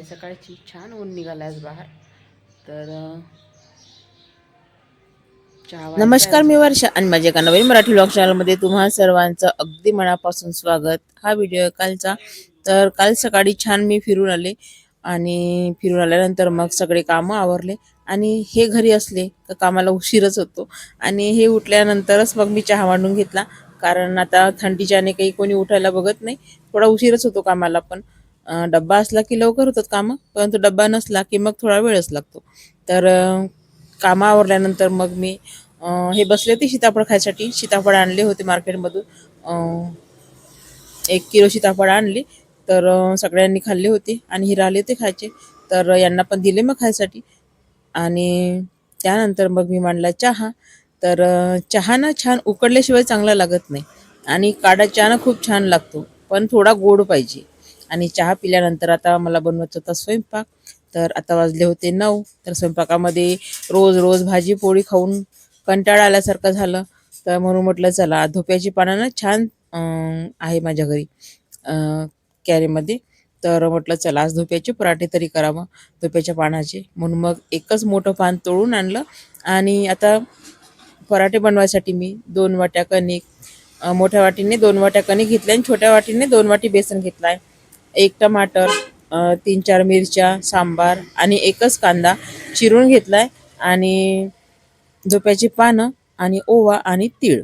आहे. सकाळची छान ऊन निघाला आज बाहेर. तर नमस्कार. मी वर्षा आणि माझ्या एका नवीन मराठी ब्लॉग चॅनलमध्ये तुम्हा सर्वांचं अगदी मनापासून स्वागत. हा व्हिडिओ कालचा. तर काल सकाळी छान मी फिरून आले आणि फिरून आल्यानंतर मग सगळे कामं आवरले आणि हे घरी असले तर कामाला उशीरच होतो. आणि हे उठल्यानंतरच मग मी चहा मांडून घेतला. कारण आता थंडीच्याने काही कोणी उठायला बघत नाही. थोडा उशीरच होतो कामाला पण. डब्बा असला की लवकर होतात कामं परंतु डब्बा नसला की मग थोडा वेळच लागतो. तर कामं आवरल्यानंतर मग मी हे बसले होते सीताफळ खायसाठी. सीताफळ आणले होते मार्केटमधून. एक किलो सीताफळ आणले. तर सगळ्यांनी खाल्ले होते आणि हे राहिले होते खायचे. तर यांना पण दिले मग खायसाठी. आणि त्यानंतर मग मी मांडला चहा. तर चहा ना छान उकडल्याशिवाय चांगला लागत नाही. आणि काढा चहा ना खूप छान लागतो. पण थोडा गोड पाहिजे. आणि चहा पिल्यानंतर आता मला बनवायचा होता स्वयंपाक. तर आता वाजले होते नऊ. तर स्वयंपाकामध्ये रोज रोज भाजी पोळी खाऊन कंटाळा आल्यासारखं झालं. तर म्हणून म्हटलं चला धोप्याची पानं ना छान आहे माझ्या घरी कॅरीमध्ये. तर म्हटलं चला आज धोप्याचे पराठे तरी करावं धोप्याच्या पानाचे. म्हणून मग एकच मोठं पान तोडून आणलं. आणि आता पराठे बनवायसाठी मी दोन वाट्या कणिक मोठ्या वाटीने दोन वाट्या कणिक घेतल्या आणि छोट्या वाटीने दोन वाटी बेसन घेतला आहे. एक टमाटर तीन चार मिरच्या सांबार आणि एकच कांदा चिरून घेतला आहे आणि धोप्याची पानं आणि ओवा आणि तीळ.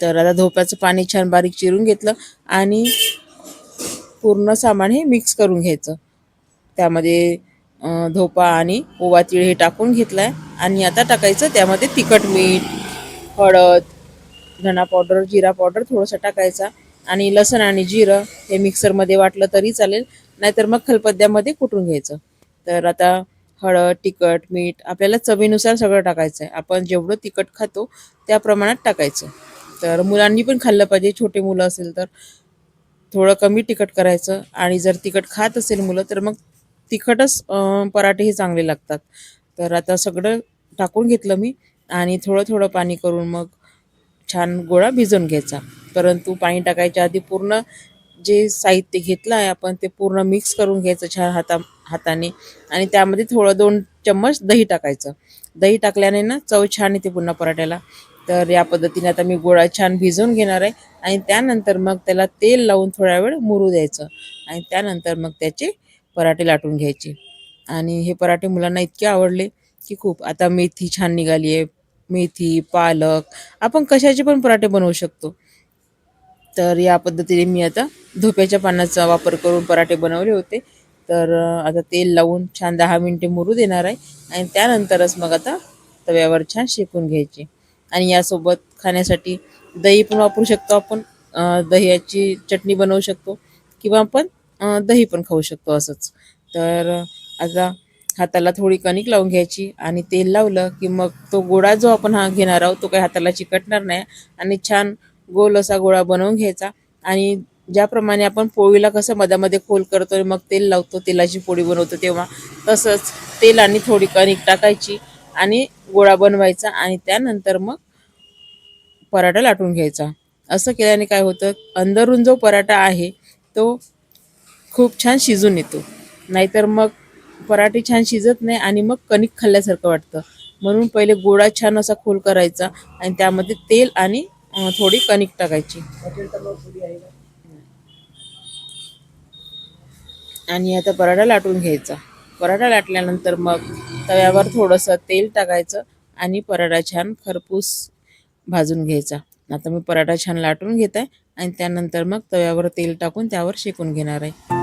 तर आता धोप्याचं पाणी छान बारीक चिरून घेतलं आणि पूर्ण सामान हे मिक्स करून घ्यायचं. त्यामध्ये धोपा आणि ओवा तीळ हे टाकून घेतलं आहे आणि आता टाकायचं त्यामध्ये तिखट मीठ हळद धना पावडर जिरा पावडर थोडंसं टाकायचा. आणि लसण आणि जिरं हे मिक्सरमध्ये वाटलं तरी चालेल. नाहीतर मग खलपद्यामध्ये कुटून घ्यायचं? तर आता हळद तिखट मीठ आपल्याला चवीनुसार सगळं टाकायचं आहे आपण जेवढं तिखट खातो त्या प्रमाणात टाकायचं. तर मुलांनी पण खाल्लं पाहिजे. छोटे मुलं असेल तर थोडं कमी तिखट करायचं आणि जर तिखट खात असेल मुलं तर मग तिखटच पराठे हे चांगले लागतात. तर आता सगळं टाकून घेतलं मी आणि थोडं थोडं पाणी करून मग छान गोळा भिजवून घ्यायचा. परंतु पाणी टाकायच्या आधी पूर्ण जे साहित्य घेतलं आहे आपण ते पूर्ण मिक्स करून घ्यायचं छान हाता हाताने. आणि त्यामध्ये थोडं दोन चम्मच दही टाकायचं. दही टाकल्याने ना चव छान येते पुन्हा पराठ्याला. तर या पद्धतीने आता मी गोळा छान भिजवून घेणार आहे. आणि त्यानंतर मग त्याला तेल लावून थोडा वेळ मुरू द्यायचं. आणि त्यानंतर मग त्याचे पराठे लाटून घ्यायचे. आणि हे पराठे मुलांना इतके आवडले की खूप. आता मेथी छान निघाली आहे मेथी पालक आपण कशाचे पण पराठे बनवू शकतो. तर या पद्धतीने मी आता धोप्याच्या पानाचा वापर करून पराठे बनवले होते. तर आता तेल लावून छान दहा मिनटे मुरू देणार आहे. आणि त्यानंतरच मग आता तव्यावर छान शेकून घ्यायचे. आणि यासोबत खाण्यासाठी दही पण वापरू शकतो आपण. दह्याची चटणी बनवू शकतो. किंवा आपण दही पण खाऊ शकतो असंच. तर आता हाताला थोडी कणिक लावून घ्यायची आणि तेल लावलं की मग तो गोळा जो आपण हा घेणार आहोत तो काही हाताला चिकटणार नाही आणि छान गोल असा गोळा बनवून घ्यायचा. आणि ज्याप्रमाणे आपण पोळीला कसं मधामध्ये खोल करतो आणि मग तेल लावतो तेलाची पोळी बनवतो तेव्हा तसंच तेल आणि थोडी कणिक टाकायची आणि गोळा बनवायचा आणि त्यानंतर मग पराठा लाटून घ्यायचा. असं केल्याने काय होतं अंदरून जो पराठा आहे तो खूप छान शिजून येतो. नाहीतर मग पराठे छान शिजत नाही आणि मग कणिक खाल्ल्यासारखं वाटतं. म्हणून पहिले गोळा छान असा खोल करायचा आणि त्यामध्ये तेल आणि थोडी कणिक टाकायची. आणि आता पराठा लाटून घ्यायचा. पराठा लाटल्यानंतर मग तव्यावर थोडंसं तेल टाकायचं आणि पराठा छान खरपूस भाजून घ्यायचा. आता मी पराठा छान लाटून घेत आहे आणि त्यानंतर मग तव्यावर तेल टाकून त्यावर शेकून घेणार आहे.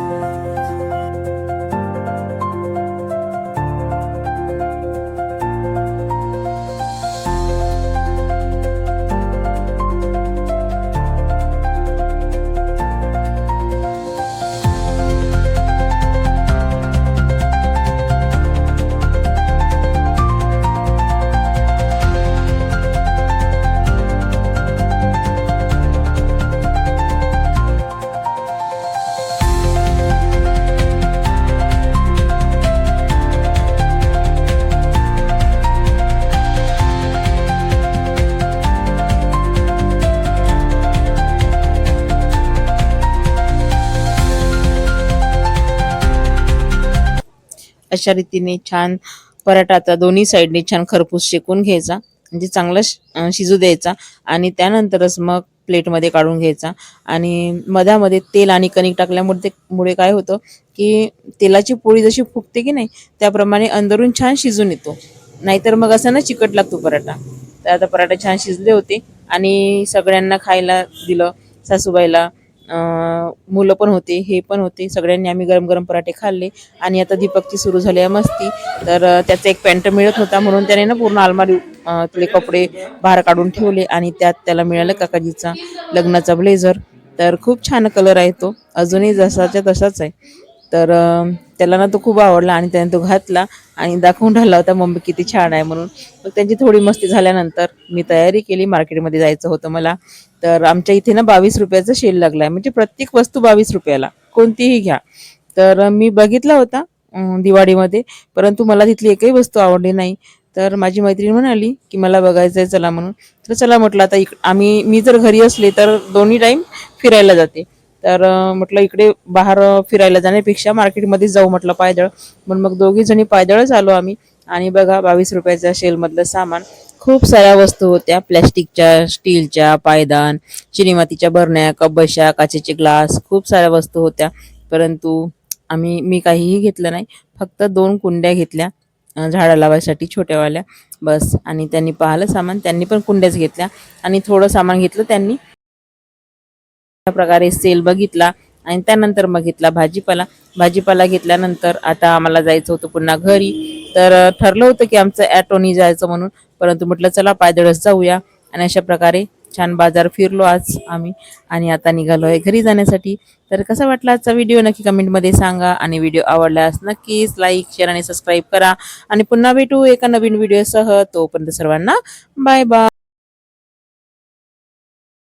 अशा रीतीने छान पराठाचा दोन्ही साईडने छान खरपूस शेकून घ्यायचा. म्हणजे चांगला श- शिजू द्यायचा आणि त्यानंतरच मग प्लेटमध्ये काढून घ्यायचा. आणि मधामध्ये तेल आणि कणिक टाकल्यामुळे ते मुळे काय होतं की तेलाची पोळी जशी फुगते की नाही त्याप्रमाणे अंदरून छान शिजून येतो. नाहीतर मग असं ना चिकट लागतो पराठा. तर आता पराठा छान शिजले होते आणि सगळ्यांना खायला दिलं सासूबाईला मुलं पण होते हे पण होते. सगळ्यांनी आम्ही गरम गरम पराठे खाल्ले आणि आता दीपकची सुरू झाली आहे मस्ती. तर त्याचा एक पॅन्ट मिळत होता म्हणून त्याने ना पूर्ण अलमारी अं, कपडे बाहेर काढून ठेवले आणि त्यात त्याला मिळालं काकाजीचा लग्नाचा ब्लेझर. तर खूप छान कलर आहे तो. अजूनही जसाच्या तसाच आहे. तर त्याला ना तो खूप आवडला आणि त्याने तो घातला आणि दाखवून राहिला होता मम्मी किती छान आहे म्हणून. मग त्यांची थोडी मस्ती झाल्यानंतर मी तयारी केली मार्केटमध्ये जायचं होतं मला. तर आमच्या इथे ना बावीस रुपयाचा शेल लागला आहे म्हणजे प्रत्येक वस्तू बावीस रुपयाला. कोणतीही घ्या. तर मी बघितला होता दिवाळीमध्ये. परंतु मला तिथली एकही वस्तू आवडली नाही. तर माझी मैत्रीण म्हणाली की मला बघायचं आहे चला म्हणून. तर चला म्हटलं आता इक आम्ही मी जर घरी असले तर दोन्ही टाईम फिरायला जाते. तर म्हटलं इकडे बाहेर फिरायला जाण्यापेक्षा मार्केटमध्ये जाऊ म्हटलं पायदळ. म्हणून मग दोघी जणी पायदळच आलो आम्ही. आणि बघा बावीस रुपयाच्या शेलमधलं सामान. खूप साऱ्या वस्तू होत्या. प्लॅस्टिकच्या स्टीलच्या पायदान चिनीमातीच्या बरण्या कबशा काचेचे ग्लास खूप साऱ्या वस्तू होत्या. परंतु आम्ही मी काहीही घेतलं नाही. फक्त दोन कुंड्या घेतल्या झाडं लावायसाठी छोट्यावाल्या. बस. आणि त्यांनी पाहिलं सामान त्यांनी पण कुंड्याच घेतल्या. आणि थोडं सामान घेतलं त्यांनी. अशा प्रकारे सेल बघितला. आणि त्यानंतर मग घेतला भाजीपाला. भाजीपाला घेतल्यानंतर आता आम्हाला जायचं होतं पुन्हा घरी. तर ठरलं होतं की आमचं ॲटोनी जायचं म्हणून. परंतु म्हटलं चला पायदळच जाऊया. आणि अशा प्रकारे छान बाजार फिरलो आज आम्ही. आणि आता निघालो आहे घरी जाण्यासाठी. तर कसा वाटला आजचा व्हिडिओ? नक्की कमेंटमध्ये सांगा. आणि व्हिडिओ आवडल्यास नक्कीच लाईक शेअर आणि सबस्क्राईब करा. आणि पुन्हा भेटू एका नवीन व्हिडिओसह. तोपर्यंत सर्वांना बाय बाय